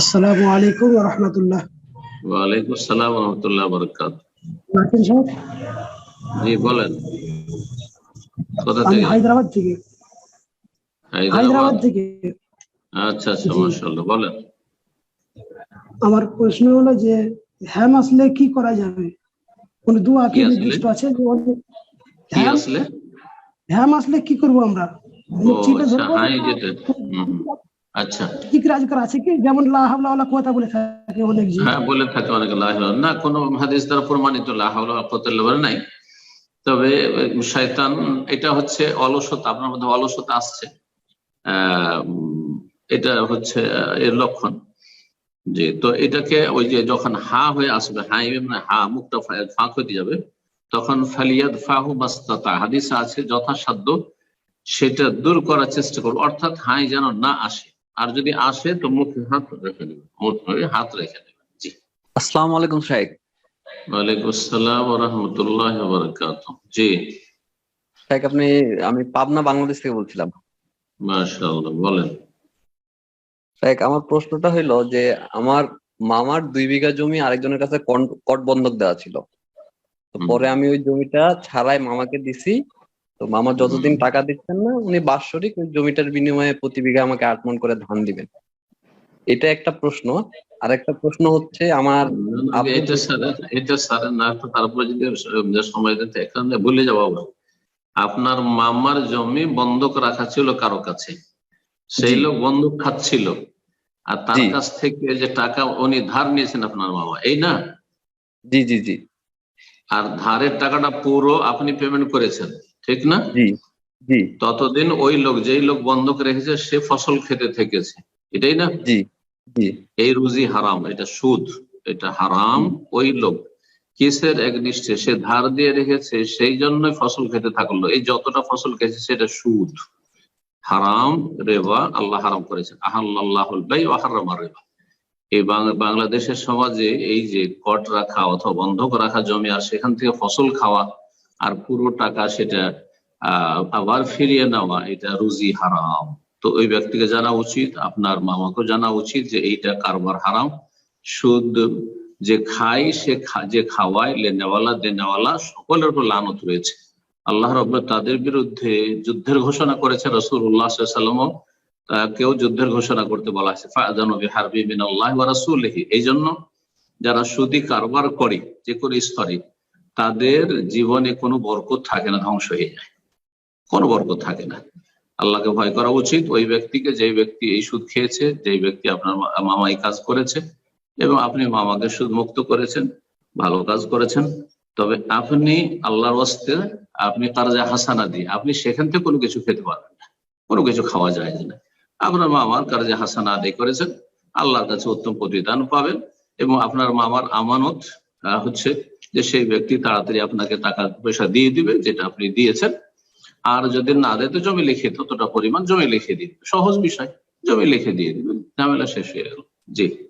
আসসালামু আলাইকুম রহমতুল্লাহ। ওয়ালাইকুম আসসালাম রহমতুল্লাহ বরকাত মার্কিন সাহেব জি বলেন। কোথা থেকে? হায়দ্রাবাদ থেকে। হায়দ্রাবাদ। থেকে। আচ্ছা আচ্ছা মাশাআল্লাহ বলেন। আমার প্রশ্ন হলো যে হ্যাম আসলে কি করা যাবে? কোন দোয়া কি নির্দিষ্ট আছে? কি হ্যাম আসলে? হ্যাম আসলে কি করব আমরা? আচ্ছা যেটা। আচ্ছা। কি রাজকার আছে কি? যেমন লা হাওলা ওয়ালা কুওয়াতা বলে থাকে অনেক জি। হ্যাঁ বলে থাকে অনেক লাহ না কোন হাদিস দ্বারা প্রমাণিত নাই। তবে শয়তান এটা হচ্ছে অলসতা আপনার মধ্যে অলসতা আসছে। এটা হচ্ছে এর লক্ষণ। জি তো এটাকে ওই যে যখন হা হয়ে আসবে হা মানে হা মুখটা ফাঁক হতে যাবে তখন ফালিয়াদ ফাহু মাস্তাতা হাদিস আছে যথাসাধ্য সেটা দূর করার চেষ্টা করব। অর্থাৎ হাই যেন না আসে। আর যদি আসে তো মুখে হাত রেখে দেবে মুখে হাত রেখে দেবে জি। আসসালামু আলাইকুম শাহেক ওয়ালাইকুম আসসালাম রহমতুল্লাহ বরকাত জি। শাহেক আপনি আমি পাবনা বাংলাদেশ থেকে বলছিলাম। মাশাআল্লাহ বলেন। শাহেক আমার প্রশ্নটা হইল যে আমার মামার দুই বিঘা জমি আরেকজনের কাছে কট বন্ধক দেওয়া ছিল। পরে আমি ওই জমিটা ছাড়াই মামাকে দিছি তো মামা যতদিন টাকা দিচ্ছেন না উনি বাৎসরিক ওই জমিটার বিনিময়ে প্রতি বিঘা আমাকে আট মন করে ধান দিবেন। এটা একটা প্রশ্ন। আর একটা প্রশ্ন হচ্ছে আমার এটা স্যার এটা স্যার না তারপরে যদি সময় দিতে এখানে ভুলে যাব আপনার মামার জমি বন্ধক রাখা ছিল কারও কাছে। সেই লোক বন্ধক খাচ্ছিল। আর তার কাছ থেকে যে টাকা উনি ধার নিয়েছেন আপনার মামা এই না? জি জি জি। আর ধারের টাকাটা পুরো আপনি পেমেন্ট করেছেন। ঠিক না? জি জি। ততদিন ওই লোক যেই লোক বন্ধক রেখেছে সে ফসল খেতে থেকেছে। এটাই না? জি জি। এই রুজি হারাম এটা সুদ এটা হারাম ওই লোক। কিসের একনিষ্ঠে সে ধার দিয়ে রেখেছে সেই জন্যই ফসল খেতে থাকল। এই যতটা ফসল খেয়েছে সেটা সুদ। হারাম রেবা আল্লাহ হারাম করেছেন। আহাল্লাহুল বাই রেবা। এই বাংলাদেশের সমাজে এই যে কট রাখা অথবা বন্ধক রাখা জমি আর সেখান থেকে ফসল খাওয়া আর পুরো টাকা সেটা আবার ফিরিয়ে নেওয়া, এটা রুজি হারাম। তো ওই ব্যক্তিকে জানা উচিত, আপনার মামাকেও জানা উচিত যে এইটা কারবার হারাম। সুদ যে খায়, সে যে খাওয়ায় লেনেওয়ালা দেনেওয়ালা, সকলের উপর লানত রয়েছে। আল্লাহ রব তাদের বিরুদ্ধে যুদ্ধের ঘোষণা করেছে রসুল্লাহ সাল্লাম কেউ যুদ্ধের ঘোষণা করতে বলা হয়েছে ফাজানবি হারবি মিন আল্লাহ রাসুলহি। এই জন্য যারা সুদি কারবার করে, যে কোনো স্তরে তাদের জীবনে কোনো বরকত থাকে না, ধ্বংস হয়ে যায়। কোনো বরকত থাকে না। আল্লাহকে ভয় করা উচিত। ওই ব্যক্তিকে যে ব্যক্তি এই সুদ খেয়েছে যে ব্যক্তি আপনার মা- মামা এই কাজ করেছে এবং আপনি মামাকে সুদ মুক্ত করেছেন, ভালো কাজ করেছেন, তবে আপনি আল্লাহর ওয়াস্তে, আপনি কারজা হাসানা দিয়ে, আপনি সেখান থেকে কোনো কিছু খেতে পারবেন না। কোনো কিছু খাওয়া যায় না। আপনার মামার কারজা হাসানা আদায় করেছেন, আল্লাহর কাছে উত্তম প্রতিদান পাবেন এবং আপনার মামার আমানত হচ্ছে যে সেই ব্যক্তি তাড়াতাড়ি আপনাকে টাকা, পয়সা দিয়ে দিবে, যেটা আপনি দিয়েছেন। আর যদি না দেয়, তো জমি লিখে ততটা পরিমাণ জমি লিখে দিন। সহজ বিষয়, জমি লিখে দিয়ে দিবেন। ঝামেলা শেষ হয়ে গেল। জি।